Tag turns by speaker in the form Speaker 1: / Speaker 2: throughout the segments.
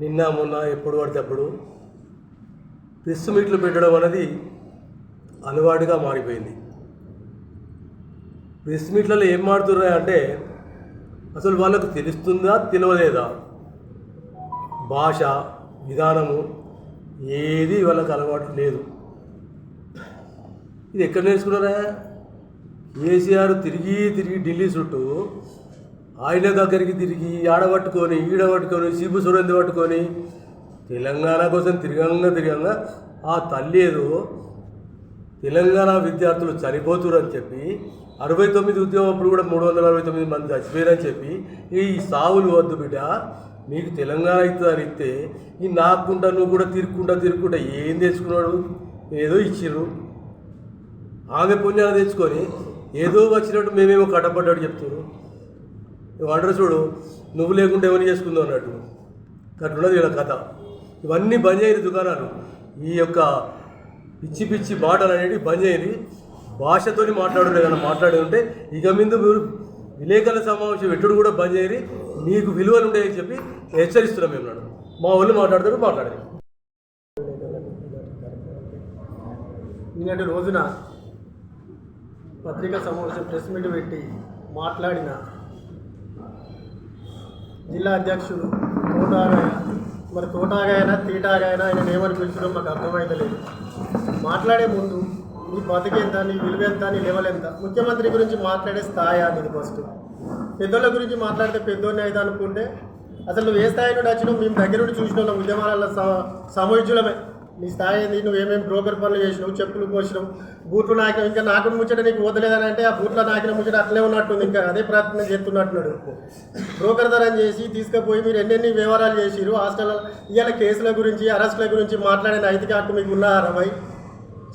Speaker 1: నిన్న మొన్న ఎప్పుడు పడితే అప్పుడు ప్రెస్ మీట్లు పెట్టడం అనేది అలవాటుగా మారిపోయింది. ప్రెస్ మీట్లలో ఏం మాడుతున్నాయి అంటే అసలు వాళ్ళకు తెలుస్తుందా తెలియలేదా భాష విధానము ఏది వాళ్ళకి అలవాటు లేదు. ఇది ఎక్కడ నేర్చుకున్నారా? కేసీఆర్ తిరిగి తిరిగి ఢిల్లీ చుట్టూ ఆయన దగ్గరికి తిరిగి ఆడబట్టుకొని ఈడ పట్టుకొని సురంది పట్టుకొని తెలంగాణ కోసం తిరగంగా తిరగంగా ఆ తల్లి ఏదో తెలంగాణ విద్యార్థులు చనిపోతురని చెప్పి అరవై తొమ్మిది ఉద్యోగం అప్పుడు కూడా మూడు వందల అరవై తొమ్మిది మంది చచ్చిపోయారని చెప్పి ఈ సావులు వద్దు బిడ్డ నీకు తెలంగాణ అవుతుందని ఇస్తే ఈ నాకుంటా నువ్వు కూడా తిరుక్కుంటా తిరుక్కుంటా ఏం తెచ్చుకున్నాడు? ఏదో ఇచ్చిర్రు. ఆమె పుణ్యాలు తెచ్చుకొని ఏదో వచ్చినట్టు మేమేమో కట్టబడ్డాడు చెప్తున్నారు వాటర్ చూడు నువ్వు లేకుంటే ఎవరిని చేసుకుందాం అన్నట్టు. అట్లున్నది వీళ్ళ కథ. ఇవన్నీ బంద్ చేయని దుకాణాలు. ఈ యొక్క పిచ్చి పిచ్చి మాటలు అనేవి బంద్ చేయని భాషతోని మాట్లాడుండే కదా మాట్లాడి ఉంటే ఇక మీద మీరు విలేకరుల సమావేశం పెట్టుడు కూడా బంద్ చేయని నీకు విలువలు ఉండేవి చెప్పి హెచ్చరిస్తున్నాం మేము నాడు. మా వాళ్ళు మాట్లాడతాడు మాట్లాడేది
Speaker 2: నిన్నటి రోజున పత్రికా సమావేశం ప్రెస్ మీట్ పెట్టి మాట్లాడిన జిల్లా అధ్యక్షుడు తోటాగాయ మరి కోటాగాయన తీటాగాయన ఆయన ఏమని పిలిచడో మాకు అర్థమైతలేదు మాట్లాడే ముందు నీ బతికేంత నీ విలువ ఎంత నీ లెవెల్ ఎంత? ముఖ్యమంత్రి గురించి మాట్లాడే స్థాయి అనేది ఫస్ట్ పెద్దోళ్ళ గురించి మాట్లాడితే పెద్దోడిని అయితే అనుకుంటే అసలు నువ్వు ఏ స్థాయి నుండి వచ్చినావు? మేము దగ్గర నుండి చూసిన ఉద్యమాలలో సమ- నీ స్థాయి ఏంది? నువ్వు ఏమేమి బ్రోకర్ పనులు చేసినావు? చెప్పులు పోసినావు బూట్లు నాకినావు? ఇంకా నాకు ముచ్చట నీకు వదలేదని అంటే ఆ బూట్లో నాకిన ముచ్చట అట్లే ఉన్నట్టుంది. ఇంకా అదే ప్రయత్నం చేస్తున్నట్టున్నాడు. బ్రోకర్ ధరం చేసి తీసుకుపోయి మీరు ఎన్నెన్ని వ్యవహారాలు చేసిరు హాస్టల్ ఇవాళ కేసుల గురించి అరెస్టుల గురించి మాట్లాడే నైతిక హక్కు మీకు ఉన్నారా భయ్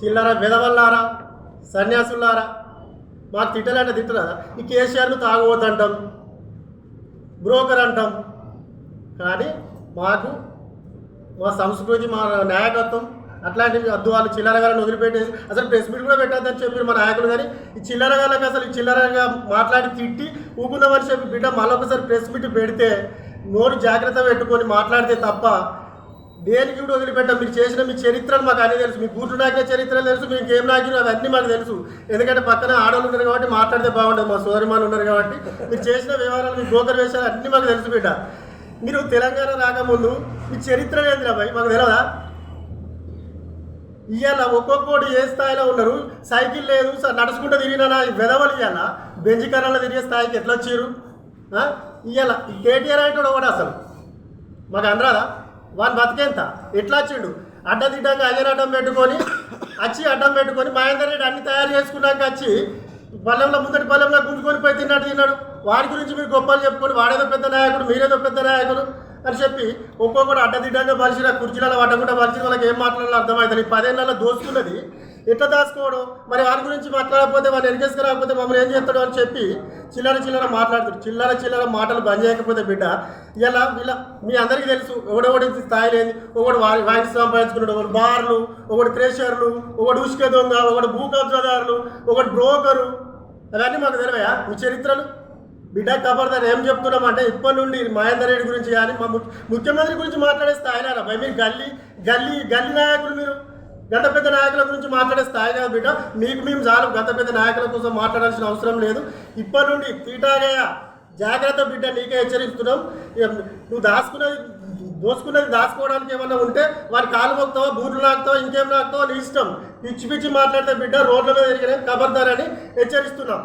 Speaker 2: చిల్లరా విధవల్లారా సన్యాసులారా మాకు తిట్టాలంటే తిట్టరా? ఈ కేసీఆర్ను తాగుబోతంటాం బ్రోకర్ అంటాం. కానీ మాకు మా సంస్కృతి మా నాయకత్వం అట్లాంటివి అద్దు వాళ్ళు చిల్లరగాలను వదిలిపెట్టేసి అసలు ప్రెస్ మీట్ కూడా పెట్టద్దని చెప్పి మా నాయకులు కానీ ఈ చిల్లరగాళ్ళకి అసలు ఈ చిల్లరగా మాట్లాడి తిట్టి ఊకుందామని చెప్పి బిడ్డ మళ్ళొకసారి ప్రెస్ మీట్ పెడితే నోరు జాగ్రత్త పెట్టుకొని మాట్లాడితే తప్ప దేనికి కూడా వదిలిపెట్టాం? మీరు చేసిన మీ చరిత్రను మాకు అన్నీ తెలుసు. మీ బూట్లు నాకిన చరిత్ర తెలుసు మీకు ఏం నాకిన అవన్నీ మాకు తెలుసు. ఎందుకంటే పక్కన ఆడవాళ్ళు ఉన్నారు కాబట్టి మాట్లాడితే బాగుండదు మా సోదరిమాలు ఉన్నారు కాబట్టి. మీరు చేసిన వ్యవహారాలు మీ బ్రోకర్ వేషాలు అన్నీ మాకు తెలుసు బిడ్డ. మీరు తెలంగాణ రాకముందు మీ చరిత్ర ఏందిరా భయ్? మాకు తెలియదా ఇవాళ ఒక్కొక్కటి ఏ స్థాయిలో ఉన్నారు? సైకిల్ లేదు నడుచుకుంటూ తిరిగినా వెదవలు ఇవాళ బెంజి కర్రలో తిరిగే స్థాయికి ఎట్లా వచ్చారు? ఇవాళ కేటీఆర్ అంటే ఒకటి అసలు. మాకు అందరాదా? వాని బతికేంత? ఎట్లా వచ్చిండు? అడ్డదిడ్డంగా అయ్యర్ అడ్డం పెట్టుకొని వచ్చి అడ్డం పెట్టుకొని మహేందర్ రెడ్డి అన్ని తయారు చేసుకున్నాక వచ్చి బలంలో ముందటి బలంలో గుంజుకొని పోయి తిన్నట్టు తిన్నాడు. వాడి గురించి మీరు గొప్పలు చెప్పుకొని వాడేదో పెద్ద నాయకుడు మీరేదో పెద్ద నాయకుడు అని చెప్పి ఒక్కొక్కడు అడ్డదిడ్డంగా బలిసిన కుర్చీలలో పట్టకుండా బలిసిన వాళ్ళకి ఏం మాట్లాడాలో అర్థమవుతుంది ఈ పదేళ్ళలో దోసుకున్నది ఎట్లా దాచుకోవడం? మరి వారి గురించి మాట్లాడకపోతే వాళ్ళు ఎన్కేసుకు రాకపోతే మమ్మల్ని ఏం చేస్తాడు అని చెప్పి చిల్లర చిల్లర మాట్లాడుతాడు. చిల్లర చిల్లర మాటలు బంద్ చేయకపోతే బిడ్డ ఇలా వీళ్ళ మీ అందరికీ తెలుసు ఒకడొకటి స్థాయి లేని ఒకడు వారి వాయిస్ సంపాదించుకున్నాడు ఒకడు బార్లు ఒకడు క్రేషర్లు ఒకడు ఉసుక దొంగ ఒకడు భూ కబ్జాదారులు ఒకడు బ్రోకరు. అవన్నీ మాకు తెలివయా? మీ చరిత్రలు. బిడ్డ కబర్దార్ ఏం చెప్తున్నామంటే ఇప్పటి నుండి మహేందర్ రెడ్డి గురించి కానీ మా ముఖ్యమంత్రి గురించి మాట్లాడే స్థాయిలో భయ మీరు గల్లీ గల్లీ గల్లీ నాయకులు మీరు. గత పెద్ద నాయకుల గురించి మాట్లాడే స్థాయి కాదు బిడ్డ. మీకు మేము చాలు గత పెద్ద నాయకుల కోసం మాట్లాడాల్సిన అవసరం లేదు. ఇప్పటి నుండి తీటాగయ్య జాగ్రత్త బిడ్డ నీకే హెచ్చరిస్తున్నాం. నువ్వు దాచుకున్నది దోసుకున్నది దాచుకోవడానికి ఏమన్నా ఉంటే వారి కాలు మొక్తావా బూట్లు నాకుతావా ఇంకేం నాకుతావా నీ ఇష్టం. పిచ్చి పిచ్చి మాట్లాడితే బిడ్డ రోడ్ల మీద తిరిగిన కబర్దారని హెచ్చరిస్తున్నాం.